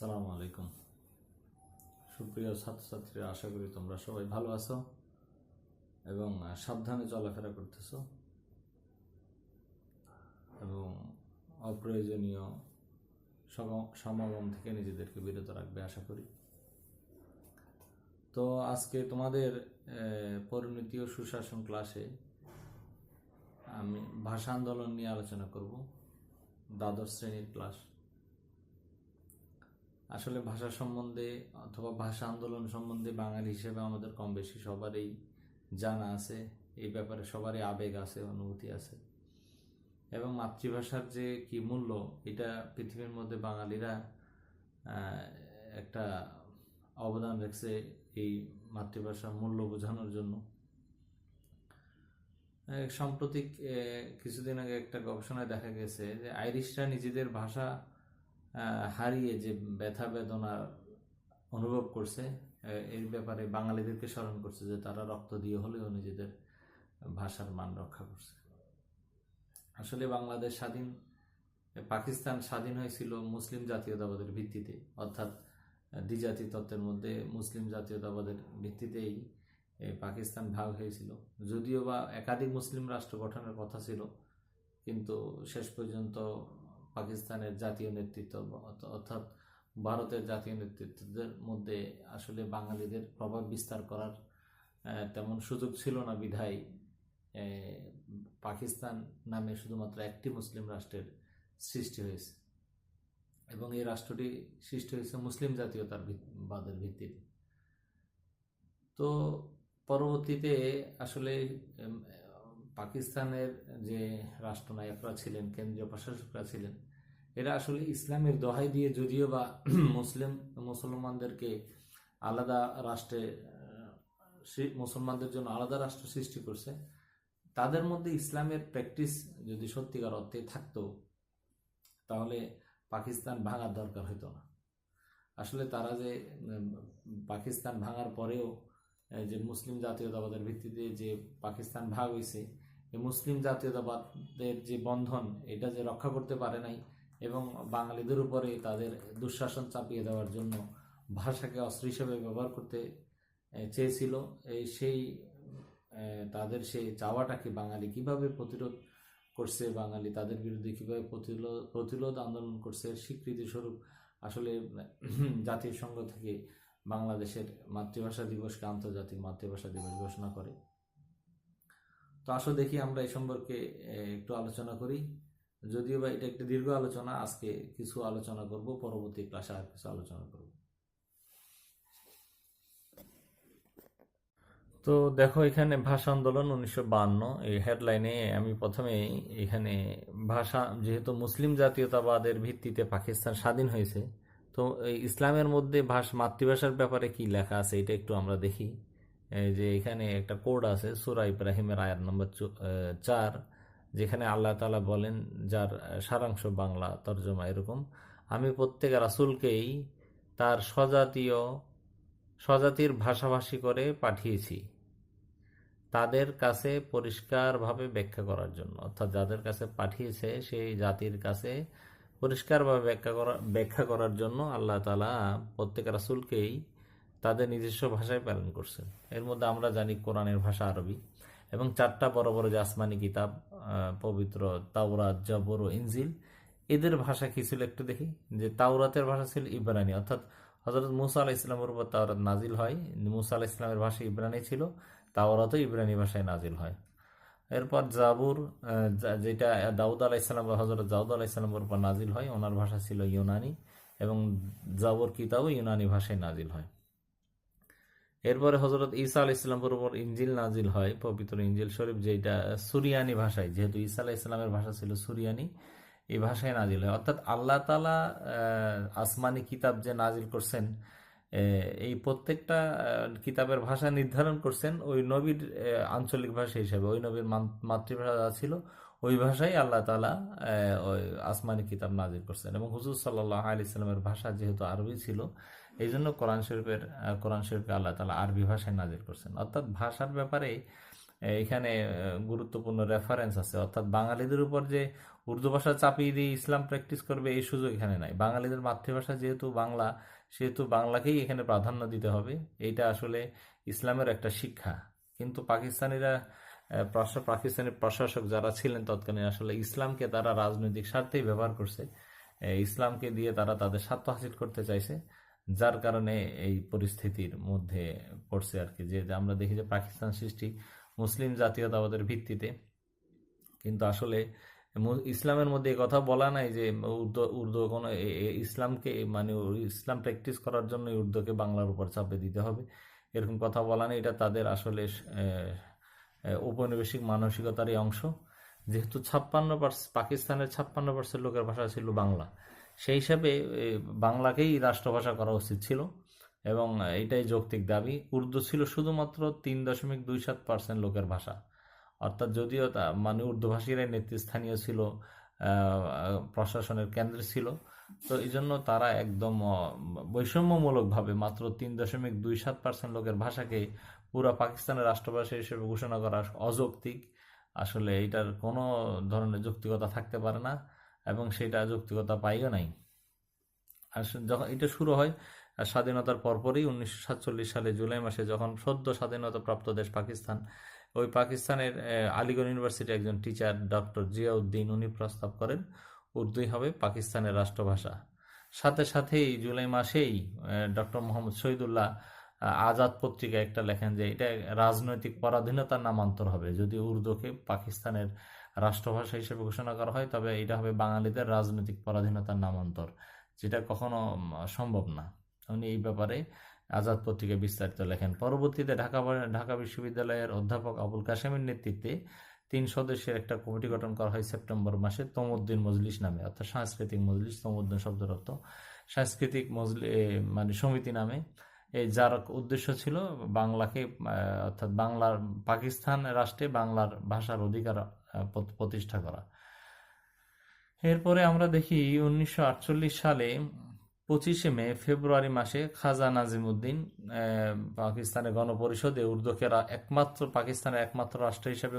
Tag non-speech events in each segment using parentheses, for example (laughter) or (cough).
আসসালামু আলাইকুম। সুপ্রিয় ছাত্রছাত্রীরা, আশা করি তোমরা সবাই ভালো আছো এবং সাবধানে চলাফেরা করতেছো এবং অপ্রয়োজনীয় সম- সমাগম থেকে নিজেদেরকে বিরত রাখবে, আশা করি। তো আজকে তোমাদের পরিণতি ও সুশাসন ক্লাসে আমি ভাষা আন্দোলন নিয়ে আলোচনা করব, দ্বাদশ শ্রেণির ক্লাস। আসলে ভাষা সম্বন্ধে অথবা ভাষা আন্দোলন সম্বন্ধে বাঙালি হিসেবে আমাদের কম বেশি সবারই জানা আছে, এই ব্যাপারে সবারই আবেগ আছে, অনুভূতি আছে। এবং মাতৃভাষার যে কি মূল্য, এটা পৃথিবীর মধ্যে বাঙালিরা একটা অবদান রেখেছে এই মাতৃভাষার মূল্য বোঝানোর জন্য। সাম্প্রতিক কিছুদিন আগে একটা গবেষণায় দেখা গেছে যে আইরিশরা নিজেদের ভাষা হারিয়ে যে ব্যথা বেদনা অনুভব করছে এর ব্যাপারে বাঙালিদেরকে স্মরণ করছে যে তারা রক্ত দিয়ে হলেও নিজেদের ভাষার মান রক্ষা করছে। আসলে বাংলাদেশ স্বাধীন, পাকিস্তান স্বাধীন হয়েছিল মুসলিম জাতীয়তাবাদের ভিত্তিতে, অর্থাৎ দ্বিজাতি তত্ত্বের মধ্যে মুসলিম জাতীয়তাবাদের ভিত্তিতেই পাকিস্তান ভাগ হয়েছিল। যদিও বা একাধিক মুসলিম রাষ্ট্র গঠনের কথা ছিল, কিন্তু শেষ পর্যন্ত পাকিস্তানের জাতীয় নেতৃত্ব অর্থাৎ ভারতের জাতীয় নেতৃত্বদের মধ্যে আসলে বাঙালিদের প্রভাব বিস্তার করার তেমন সুযোগ ছিল না বিধায় পাকিস্তান নামে শুধুমাত্র একটি মুসলিম রাষ্ট্রের সৃষ্টি হয়েছে। এবং এই রাষ্ট্রটি সৃষ্টি হয়েছে মুসলিম জাতীয়তার বাদের ভিত্তিতে। তো পরবর্তীতে আসলে পাকিস্তানের যে রাষ্ট্রনায়করা ছিলেন, কেন্দ্রীয় প্রশাসকরা ছিলেন, এরা আসলে ইসলামের দোহাই দিয়ে যদিও বা (clears throat) মুসলিম, মুসলমানদেরকে আলাদা রাষ্ট্রে মুসলমানদের জন্য আলাদা রাষ্ট্র সৃষ্টি করছে, তাদের মধ্যে ইসলামের প্র্যাকটিস যদি সত্যিকার অর্থে থাকতো, তাহলে পাকিস্তান ভাঙার দরকার হতো না। আসলে তারা যে পাকিস্তান ভাঙার পরেও যে মুসলিম জাতীয়তাবাদের ভিত্তিতে যে পাকিস্তান ভাগ হয়েছে মুসলিম জাতীয়তাবাদের যে বন্ধন, এটা যে রক্ষা করতে পারে নাই এবং বাঙালিদের উপরে তাদের দুঃশাসন চাপিয়ে দেওয়ার জন্য ভাষাকে অস্ত্র হিসেবে ব্যবহার করতে চেয়েছিল এই সেই তাদের সেই চাওয়াটাকে বাঙালি কীভাবে প্রতিরোধ করছে, বাঙালি তাদের বিরুদ্ধে কীভাবে প্রতিরোধ প্রতিরোধ আন্দোলন করছে স্বীকৃতি স্বরূপ আসলে জাতীয় সংঘ থেকে বাংলাদেশের মাতৃভাষা দিবসকে আন্তর্জাতিক মাতৃভাষা দিবস ঘোষণা করে। তো আসো দেখি আমরা এই সম্পর্কে একটু আলোচনা করি। যদিও বা এটা একটি দীর্ঘ আলোচনা, আজকে কিছু আলোচনা করব, পরবর্তী ক্লাসে আর কিছু আলোচনা করব। তো দেখো, এখানে ভাষা আন্দোলন উনিশশো বান্ন, এই হেডলাইনে আমি প্রথমে এখানে ভাষা, যেহেতু মুসলিম জাতীয়তাবাদের ভিত্তিতে পাকিস্তান স্বাধীন হয়েছে, তো ইসলামের মধ্যে ভাষা, মাতৃভাষার ব্যাপারে কি লেখা আছে, এটা একটু আমরা দেখি। যে এখানে একটা কোড আছে, সুরা ইব্রাহিমের আয়াত নম্বর চার, যেখানে আল্লাহ তালা বলেন, যার সারাংশ বাংলা, তর্জমা এরকম, আমি প্রত্যেক রাসূলকেই তার স্বজাতীয়, স্বজাতির ভাষাভাষী করে পাঠিয়েছি তাদের কাছে পরিষ্কারভাবে ব্যাখ্যা করার জন্য। অর্থাৎ যাদের কাছে পাঠিয়েছে, সেই জাতির কাছে পরিষ্কারভাবে ব্যাখ্যা করা, ব্যাখ্যা করার জন্য আল্লাহ তালা প্রত্যেক রাসূলকেই তাদের নিজস্ব ভাষায় পালন করছেন। এর মধ্যে আমরা জানি কোরআনের ভাষা আরবি এবং চারটা বড় বড় যে আসমানি কিতাব পবিত্র তাওরাত, জবর ও ইনজিল, এদের ভাষা কি ছিল একটু দেখি? যে তাওরাতের ভাষা ছিল ইব্রানি। অর্থাৎ হজরত মুসা আলাহ ইসলামের উপর তাওরাত নাজিল হয়। মুসা আলাহ ইসলামের ভাষা ইব্রানি ছিল, তাওরাতও ইব্রানি ভাষায় নাজিল হয়। এরপর জাবুর যেটা দাউদ আলাহ ইসলাম বা হজরত দাউদ আলাহ ইসলামের উপর নাজিল হয়, ওনার ভাষা ছিল ইউনানি এবং জাবুর কিতাবও ইউনানি ভাষায় নাজিল হয়। এরপরে হজরত ঈসা আলাহ ইসলামের উপর ইঞ্জিল নাজিল হয়, পবিত্র ইঞ্জিল শরীফ যেটা সুরিয়ানি ভাষায়, যেহেতু ঈসা আলাহ ইসলামের ভাষা ছিল সুরিয়ানি, এই ভাষায় নাজিল হয়। অর্থাৎ আল্লাহ তালা আসমানি কিতাব যে নাজিল করছেন এই প্রত্যেকটা কিতাবের ভাষা নির্ধারণ করছেন ওই নবীর আঞ্চলিক ভাষা হিসেবে। ওই নবীর মাতৃভাষা যা ছিল, ওই ভাষাই আল্লাহ তালা ওই আসমানি কিতাব নাজিল করছেন। এবং হুজুর সাল্লাহ আলি ইসলামের ভাষা যেহেতু আরবি ছিল এই জন্য কোরআন শরীফের কোরআন শরীফকে আল্লাহ তালা আরবি ভাষায় নাজির করছেন। অর্থাৎ ভাষার ব্যাপারে এখানে গুরুত্বপূর্ণ রেফারেন্স আছে। অর্থাৎ বাঙালিদের উপর যে উর্দু ভাষা চাপিয়ে দিয়ে ইসলাম প্র্যাকটিস করবে, এই সুযোগ এখানে নাই। বাঙালিদের মাতৃভাষা যেহেতু বাংলা, সেহেতু বাংলাকেই এখানে প্রাধান্য দিতে হবে। এইটা আসলে ইসলামের একটা শিক্ষা। কিন্তু পাকিস্তানিরা পাকিস্তানি প্রশাসক যারা ছিলেন তৎকালীন, আসলে ইসলামকে তারা রাজনৈতিক স্বার্থেই ব্যবহার করছে। ইসলামকে দিয়ে তারা তাদের স্বার্থ হাসিল করতে চাইছে। যার কারণে এই পরিস্থিতির মধ্যে পড়ছে আর কি। যে আমরা দেখি যে পাকিস্তান সৃষ্টি মুসলিম জাতীয়তাবাদের ভিত্তিতে, কিন্তু আসলে ইসলামের মধ্যে কথা বলা নাই যে উর্দু উর্দু কোনো ইসলামকে মানে ইসলাম প্র্যাকটিস করার জন্য উর্দুকে বাংলার উপর চাপে দিতে হবে। এরকম কথা বলা নেই, এটা তাদের আসলে ঔপনিবেশিক মানসিকতারই অংশ। যেহেতু ছাপ্পান্ন পার্সেন্ট পাকিস্তানের ছাপ্পান্ন পার্সেন্ট লোকের ভাষা ছিল বাংলা। সেই হিসাবে বাংলাকেই রাষ্ট্রভাষা করা উচিত ছিল এবং এটাই যৌক্তিক দাবি। উর্দু ছিল শুধুমাত্র তিন দশমিক দুই সাত পার্সেন্ট লোকের ভাষা। অর্থাৎ যদিও তা মানে উর্দুভাষীরাই নেতৃস্থানীয় ছিল প্রশাসনের কেন্দ্রে ছিল, তো এই জন্য তারা একদম বৈষম্যমূলকভাবে মাত্র তিন দশমিক দুই সাত পার্সেন্ট লোকের ভাষাকে পুরো পাকিস্তানের রাষ্ট্রভাষা হিসেবে ঘোষণা করা অযৌক্তিক। আসলে এটার কোনো ধরনের যৌক্তিকতা থাকতে পারে না। এবং সেটা যৌক্তিকতা পাইও নাই। আর যখন এটা শুরু হয়, আর স্বাধীনতার পরপরই উনিশশো সাতচল্লিশ সালে জুলাই মাসে যখন সদ্য স্বাধীনতা প্রাপ্ত দেশ পাকিস্তান, ওই পাকিস্তানের আলিগড় ইউনিভার্সিটির একজন টিচার ডক্টর জিয়াউদ্দিন, উনি প্রস্তাব করেন, উর্দুই হবে পাকিস্তানের রাষ্ট্রভাষা। সাথে সাথেই জুলাই মাসেই ডক্টর মোহাম্মদ শহীদুল্লাহ আজাদ পত্রিকায় একটা লেখেন যে, এটা রাজনৈতিক পরাধীনতার নামান্তর হবে। যদি উর্দুকে পাকিস্তানের রাষ্ট্রভাষা হিসেবে ঘোষণা করা হয়, তবে এটা হবে বাঙালিদের রাজনৈতিক পরাধীনতার নামান্তর, যেটা কখনো সম্ভব না। উনি এই ব্যাপারে আজাদ পত্রিকায় বিস্তারিত লেখেন, পরবর্তীতে ঢাকা ঢাকা বিশ্ববিদ্যালয়ের অধ্যাপক আবুল কাশেমের নেতৃত্বে তিন সদস্যের একটা কমিটি গঠন করা হয় সেপ্টেম্বর মাসে তমুদ্দিন মজলিস নামে, অর্থাৎ সাংস্কৃতিক মজলিস, তমুদ্দিন শব্দের অর্থ সাংস্কৃতিক মজলি মানে সমিতি নামে। এই যার উদ্দেশ্য ছিল বাংলাকে অর্থাৎ বাংলার, পাকিস্তান রাষ্ট্রে বাংলার ভাষার অধিকার প্রতিষ্ঠা করা। এরপরে আমরা দেখি উনিশশো আটচল্লিশ সালে পঁচিশে মে, ফেব্রুয়ারি মাসে খাজা নাজিমুদ্দিন পাকিস্তানের গণপরিষদে উর্দুকে একমাত্র, পাকিস্তানের একমাত্র রাষ্ট্র হিসেবে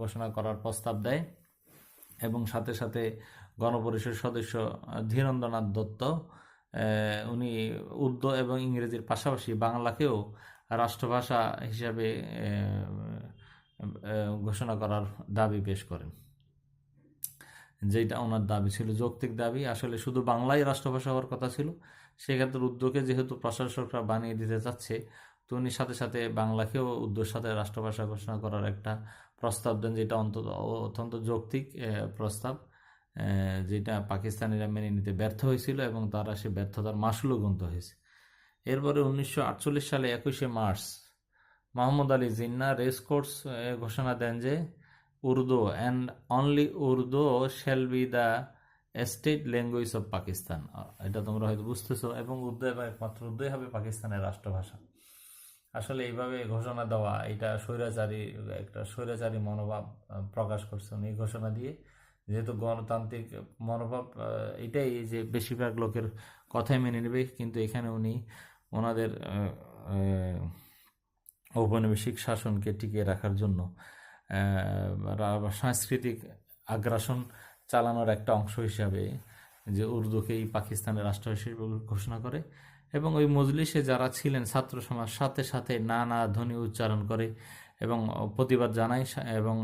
ঘোষণা করার প্রস্তাব দেয় এবং সাথে সাথে গণপরিষদ সদস্য ধীরেন্দ্রনাথ দত্ত উনি উর্দু এবং ইংরেজির পাশাপাশি বাংলাকেও রাষ্ট্রভাষা হিসাবে ঘোষণা করার দাবি পেশ করেন। যেটা ওনার দাবি ছিল, যৌক্তিক দাবি। আসলে শুধু বাংলাই রাষ্ট্রভাষা হওয়ার কথা ছিল। সেক্ষেত্রে উদ্যোগে যেহেতু প্রশাসকরা বানিয়ে দিতে চাচ্ছে, তো উনি সাথে সাথে বাংলাকেও উর্দুর সাথে রাষ্ট্রভাষা ঘোষণা করার একটা প্রস্তাব দেন, যেটা অন্তত অত্যন্ত যৌক্তিক প্রস্তাব যেটা পাকিস্তানিরা মেনে নিতে ব্যর্থ হয়েছিল এবং তারা সে ব্যর্থতার মাসুলও গুনতে হয়েছে। এরপরে উনিশশো আটচল্লিশ সালে একুশে March Mohammad Ali Jinnah race course ঘোষণা দেন যে Urdu and only Urdu shall be the state language of Pakistan এটা তোমরা হয়তো বুঝতেছো, এবং উর্দু এবং একমাত্র উর্দুই হবে পাকিস্তানের রাষ্ট্রভাষা। আসলে এইভাবে ঘোষণা দেওয়া, এটা স্বৈরাচারী, একটা স্বৈরাচারী মনোভাব প্রকাশ করছে এই ঘোষণা দিয়ে। যেহেতু গণতান্ত্রিক মনোভাব এটাই যে বেশিরভাগ লোকের কথাই মেনে নেবে, কিন্তু এখানে উনি ওনাদের ঔপনিবেশিক শাসনকে টিকিয়ে রাখার জন্য সাংস্কৃতিক আগ্রাসন চালানোর একটা অংশ হিসাবে যে উর্দুকেই পাকিস্তানের রাষ্ট্র হিসেবে ঘোষণা করে এবং ওই মজলিসে যারা ছিলেন ছাত্র সমাজ সাথে সাথে নানা ধ্বনি উচ্চারণ করে এবং প্রতিবাদ জানায় এবং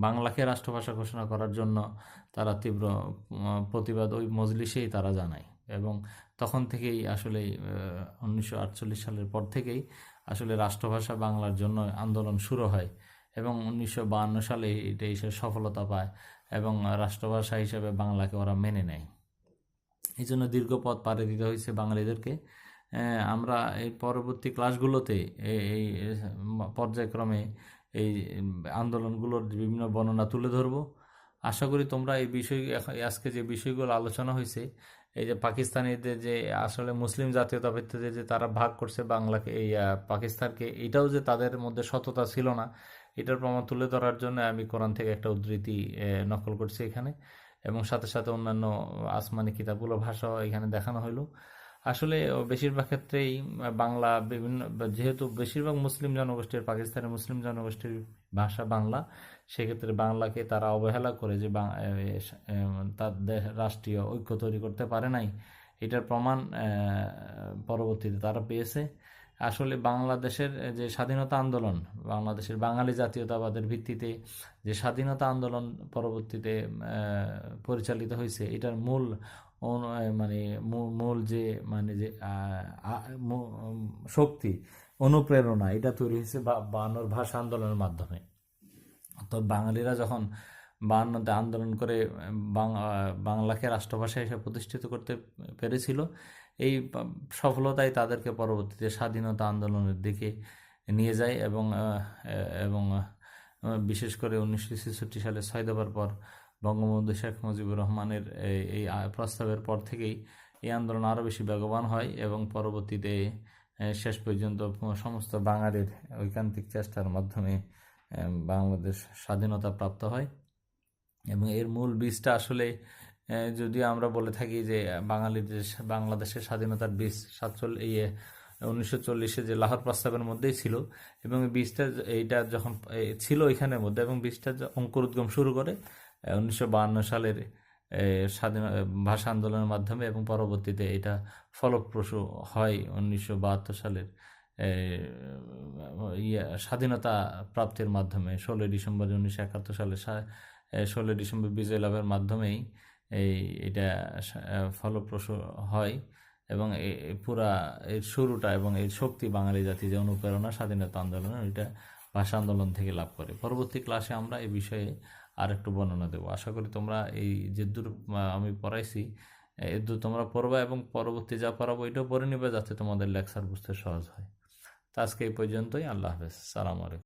বাংলাকে রাষ্ট্রভাষা ঘোষণা করার জন্য তারা তীব্র প্রতিবাদ ওই মজলিসেই তারা জানায় এবং তখন থেকেই আসলে উনিশশো আটচল্লিশ সালের পর থেকেই আসলে রাষ্ট্রভাষা বাংলার জন্য আন্দোলন শুরু হয় এবং উনিশশো সালে এটা এসে সফলতা পায় এবং রাষ্ট্রভাষা হিসেবে বাংলাকে ওরা মেনে নেয়। এই জন্য দীর্ঘ পথ পাড়ি দিতে হয়েছে বাঙালিদেরকে। আমরা এই পরবর্তী ক্লাসগুলোতে এই পর্যায়ক্রমে এই আন্দোলনগুলোর বিভিন্ন বর্ণনা তুলে ধরবো। আশা করি তোমরা এই বিষয়, আজকে যে বিষয়গুলো আলোচনা হয়েছে এই যে পাকিস্তানিদের যে আসলে মুসলিম জাতীয়তা ভিত্তিতে যে তারা ভাগ করছে বাংলাকে, এই পাকিস্তানকে, এটাও যে তাদের মধ্যে সততা ছিল না, এটার প্রমাণ তুলে ধরার জন্য আমি কোরআন থেকে একটা উদ্ধৃতি নকল করছি এখানে। এবং সাথে সাথে অন্যান্য আসমানি কিতাবগুলো, ভাষাও এখানে দেখানো হলো আসলে বেশিরভাগ ক্ষেত্রেই বাংলা বিভিন্ন, যেহেতু বেশিরভাগ মুসলিম জনগোষ্ঠীর পাকিস্তানের মুসলিম জনগোষ্ঠীর ভাষা বাংলা, সেক্ষেত্রে বাংলাকে তারা অবহেলা করে যে তাদের রাষ্ট্রীয় ঐক্য তৈরি করতে পারে নাই। এটার প্রমাণ পরবর্তীতে তারা পেয়েছে। আসলে বাংলাদেশের যে স্বাধীনতা আন্দোলন, বাংলাদেশের বাঙালি জাতীয়তাবাদের ভিত্তিতে যে স্বাধীনতা আন্দোলন পরবর্তীতে পরিচালিত হয়েছে, এটার মূল মানে মূল যে মানে যে শক্তি অনুপ্রেরণা, এটা তৈরি হয়েছে বায়ান্নর ভাষা আন্দোলনের মাধ্যমে। তো বাঙালিরা যখন বায়ান্নতে আন্দোলন করে বাংলাকে রাষ্ট্রভাষা হিসেবে প্রতিষ্ঠিত করতে পেরেছিল, এই সফলতাই তাদেরকে পরবর্তীতে স্বাধীনতা আন্দোলনের দিকে নিয়ে যায় এবং এবং বিশেষ করে উনিশশো ছেষট্টি সালে ছয় দফার পর বঙ্গবন্ধু শেখ মুজিবুর রহমানের এই প্রস্তাবের পর থেকেই এই আন্দোলন আরও বেশি বেগবান হয় এবং পরবর্তীতে শেষ পর্যন্ত সমস্ত বাঙালির ঐকান্তিক চেষ্টার মাধ্যমে বাংলাদেশ স্বাধীনতা প্রাপ্ত হয়। এবং এর মূল বীজটা আসলে যদি আমরা বলে থাকি যে বাঙালির যে বাংলাদেশের স্বাধীনতার বীজ সাতচল্লিশ ইয়ে উনিশশো চল্লিশে যে লাহোর প্রস্তাবের মধ্যেই ছিল, এবং বীজটা এইটা যখন ছিল এখানের মধ্যে, এবং বীজটা অঙ্কুরোদ্গম শুরু করে উনিশশো সালের স্বাধীন ভাষা আন্দোলনের মাধ্যমে এবং পরবর্তীতে এটা ফলপ্রসূ হয় উনিশশো বাহাত্তর সালের স্বাধীনতা প্রাপ্তির মাধ্যমে। ষোলোই ডিসেম্বর উনিশশো একাত্তর সালে ষোলোই ডিসেম্বর বিজয় লাভের মাধ্যমেই এই, এটা ফলপ্রসূ হয় এবং পুরা এর শুরুটা এবং এর শক্তি বাঙালি জাতি যে অনুপ্রেরণা স্বাধীনতা আন্দোলনের এটা ভাষা আন্দোলন থেকে লাভ করে। পরবর্তী ক্লাসে আমরা এই বিষয়ে আর একটু বর্ণনা দেবো। আশা করি তোমরা এই যে দূর আমি পড়াইছি, এ দূর তোমরা পড়বা এবং পরবর্তী যা পড়াবো এটাও পড়ে নিবে যাতে তোমাদের লেকচার বুঝতে সহজ হয়। তো আজকে এই পর্যন্তই। আল্লাহ হাফেজ। সালাম আলাইকুম।